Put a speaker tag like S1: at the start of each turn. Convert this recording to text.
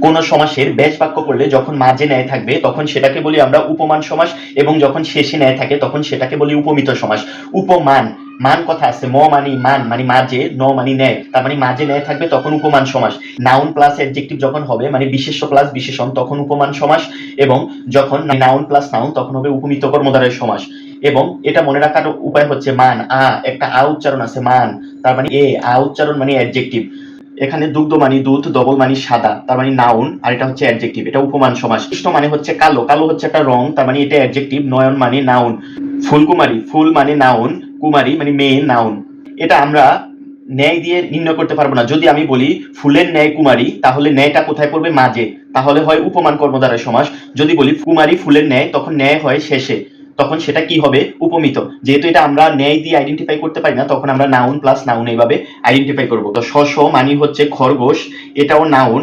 S1: কোন সমাসের বেশ বাক্য করলে যখন মাঝে ন্যায় থাকবে, তখন সেটাকে বলি আমরা উপমান সমাস, এবং যখন শেষে ন্যায় থাকে, তখন সেটাকে বলি উপমিত সমাস। উপমান, মান কথা আছে, ম মানি মান মানে মাঝে, ন মানি ন্যায়। তার মানে মাঝে ন্যায় থাকবে, তখন উপমান সমাস। নাউন প্লাস অ্যাডজেক্টিভ যখন হবে মানে বিশেষ্য প্লাস বিশেষণ, তখন উপমান সমাস, এবং যখন নাউন প্লাস নাউন তখন হবে উপমিত কর্মধারয় সমাস। এবং এটা মনে রাখার উপায় হচ্ছে মান, আ, একটা আ উচ্চারণ আছে, মান। তার মানে এ, আ উচ্চারণ মানে অ্যাডজেক্টিভ এখানে দুগ্ধ মানি, দুধ ডবল মানি, সাদা, তার মানে নাউন আর এটা হচ্ছে অ্যাডজেক্টিভ এটা উপমান সমাস। কৃষ্ণ মানে হচ্ছে কালো কালো হচ্ছে একটা রং, তার মানে এটা অ্যাডজেক্টিভ নয়ন মানে নাউন ফুলকুমারী, ফুল মানে নাউন কুমারী মানে মেয়ে নাউন এটা আমরা ন্যায় দিয়ে নির্ণয় করতে পারব না। যদি আমি বলি ফুলের ন্যায় কুমারী, তাহলে ন্যায়টা কোথায় পড়বে? মাঝে। তাহলে হয় উপমান কর্মদ্বারা সমাস। যদি বলি কুমারী ফুলের ন্যায়, তখন ন্যায় হয় শেষে। তখন সেটা কি হবে? উপমিত। যেহেতু এটা আমরা ন্যায় দিয়ে আইডেন্টিফাই করতে পারি না, তখন আমরা নাউন প্লাস নাউন এইভাবে আইডেন্টিফাই করব। তো শশ মানি হচ্ছে খরগোশ, এটাও নাউন